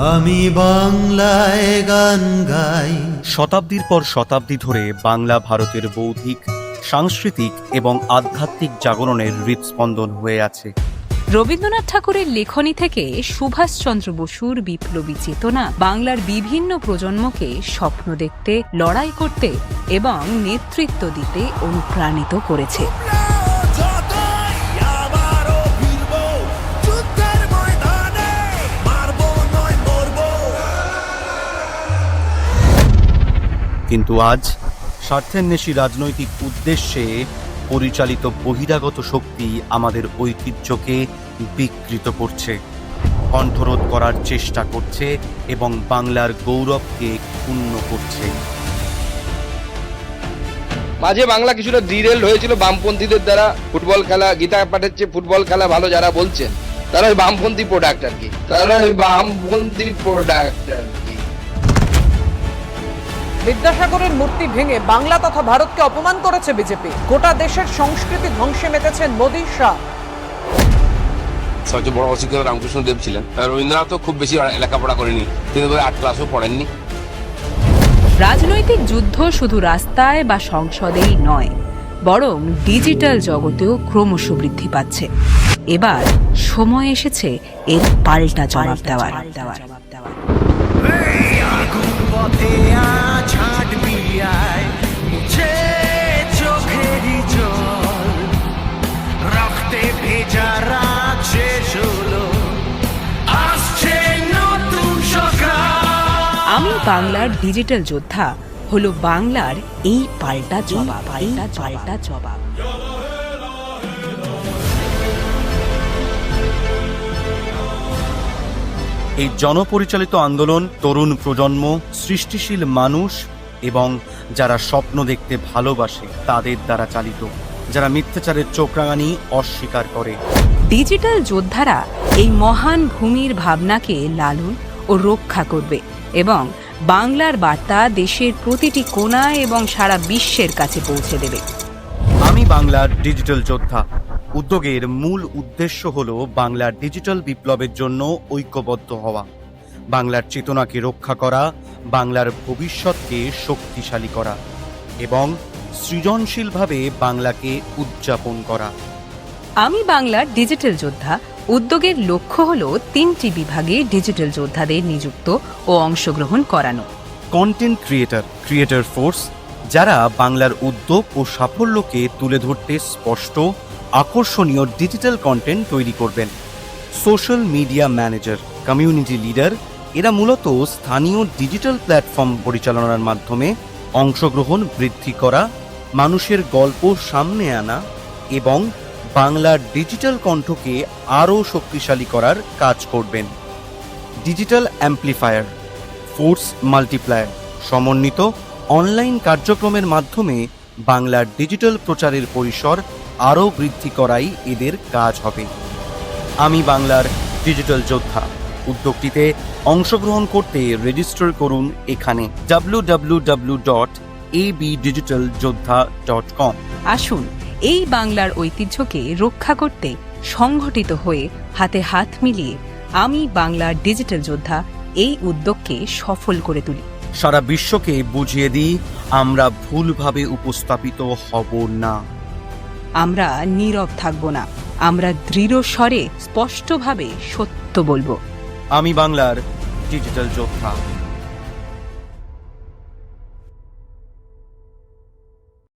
আমি বাংলায় গান গাই। শতাব্দীর পর শতাব্দী ধরে বাংলা ভারতের বৌদ্ধিক সাংস্কৃতিক এবং আধ্যাত্মিক জাগরণের হৃদস্পন্দন হয়ে আছে। রবীন্দ্রনাথ ঠাকুরের লেখনী থেকে সুভাষচন্দ্র বসুর বিপ্লবী চেতনা বাংলার বিভিন্ন প্রজন্মকে স্বপ্ন দেখতে লড়াই করতে এবং নেতৃত্ব দিতে অনুপ্রাণিত করেছে। কিন্তু আজ স্বার্থেন্বেষী রাজনৈতিক উদ্দেশ্যে পরিচালিত বহিরাগত শক্তি আমাদের ঐতিহ্যকে বিকৃত করছে, কণ্ঠরোধ করার চেষ্টা করছে এবং বাংলার গৌরবকে ক্ষুণ্ণ করছে। মাঝে বাংলা কিছুটা ডিরেল হয়েছিল বামপন্থীদের দ্বারা। ফুটবল খেলা, গীতা পাঠের চেয়ে ফুটবল খেলা ভালো যারা বলছেন, তারা ওই বামপন্থী প্রোডাক্ট আর কি। তারা বামপন্থী প্রোডাক্ট আর কি। বিদ্যাসাগরের মূর্তি ভেঙে বাংলা তথা ভারতকে অপমান করেছে বিজেপি। গোটা দেশের সংস্কৃতি ধ্বংসে মেতেছেন মোদী শাহ। সবচেয়ে বড় অশিক্ষিত রামকৃষ্ণ দেব ছিলেন। আর রবীন্দ্রনাথও খুব বেশি লেখাপড়া করেনি। তিনি আট ক্লাসও পড়েননি। রাজনৈতিক যুদ্ধ শুধু রাস্তায় বা সংসদেই নয় বরং ডিজিটাল জগতেও ক্রমশ বৃদ্ধি পাচ্ছে। এবার সময় এসেছে এর পাল্টা জবাব দেওয়ার। রক্তে শেষ হলো আসছে নতুন আমি বাংলার ডিজিটাল যোদ্ধা হলো বাংলার এই পাল্টা জবাব পাল্টা পাল্টা জবাব। এই জনপরিচালিত আন্দোলন তরুণ প্রজন্ম সৃষ্টিশীল মানুষ এবং যারা স্বপ্ন দেখতে ভালোবাসে তাদের দ্বারা চালিত। যারা মিথ্যাচারের চোখরাঙানি অস্বীকার করে। ডিজিটাল যোদ্ধারা এই মহান ভূমির ভাবনাকে লালন ও রক্ষা করবে এবং বাংলার বার্তা দেশের প্রতিটি কোণায় এবং সারা বিশ্বের কাছে পৌঁছে দেবে। আমি বাংলার ডিজিটাল যোদ্ধা। উদ্যোগের মূল উদ্দেশ্য হল বাংলার ডিজিটাল বিপ্লবের জন্য ঐক্যবদ্ধ হওয়া। বাংলার চেতনাকে রক্ষা করা বাংলার ভবিষ্যৎকে শক্তিশালী করা এবং সৃজনশীলভাবে বাংলাকে উদযাপন করা। আমি বাংলার ডিজিটাল যোদ্ধা। উদ্যোগের লক্ষ্য হল তিনটি বিভাগে ডিজিটাল যোদ্ধাদের নিযুক্ত ও অংশগ্রহণ করানো। কন্টেন্ট ক্রিয়েটার ক্রিয়েটার ফোর্স যারা বাংলার উদ্যোগ ও সাফল্যকে তুলে ধরতে স্পষ্ট আকর্ষণীয় ডিজিটাল কন্টেন্ট তৈরি করবেন। Social media manager community leader এরা মূলত স্থানীয় ডিজিটাল প্ল্যাটফর্ম পরিচালনার মাধ্যমে অংশগ্রহণ বৃদ্ধি করা, মানুষের গল্প সামনে আনা এবং বাংলার ডিজিটাল কণ্ঠকে আরও শক্তিশালী করার কাজ করবেন। ডিজিটাল অ্যাম্প্লিফায়ার, ফোর্স মাল্টিপ্লায়ার সমন্বিত অনলাইন কার্যক্রমের মাধ্যমে বাংলার ডিজিটাল প্রচারের পরিসর আরও বৃদ্ধি করাই এদের কাজ হবে। আমি বাংলার ডিজিটাল যোদ্ধা। উদ্যোগটিতে অংশগ্রহণ করতে রেজিস্টার করুন এখানে W dot digital Joddha dot com আসুন এই বাংলার ঐতিহ্যকে রক্ষা করতে সংগঠিত হয়ে হাতে হাত মিলিয়ে আমি বাংলার ডিজিটাল যোদ্ধা এই উদ্যোগকে সফল করে তুলি। সারা বিশ্বকে বুঝিয়ে দিই আমরা ভুলভাবে উপস্থাপিত হব না। আমরা নীরব থাকব না আমরা দৃঢ় স্বরে স্পষ্টভাবে সত্য বলব। আমি বাংলার ডিজিটাল যোদ্ধা।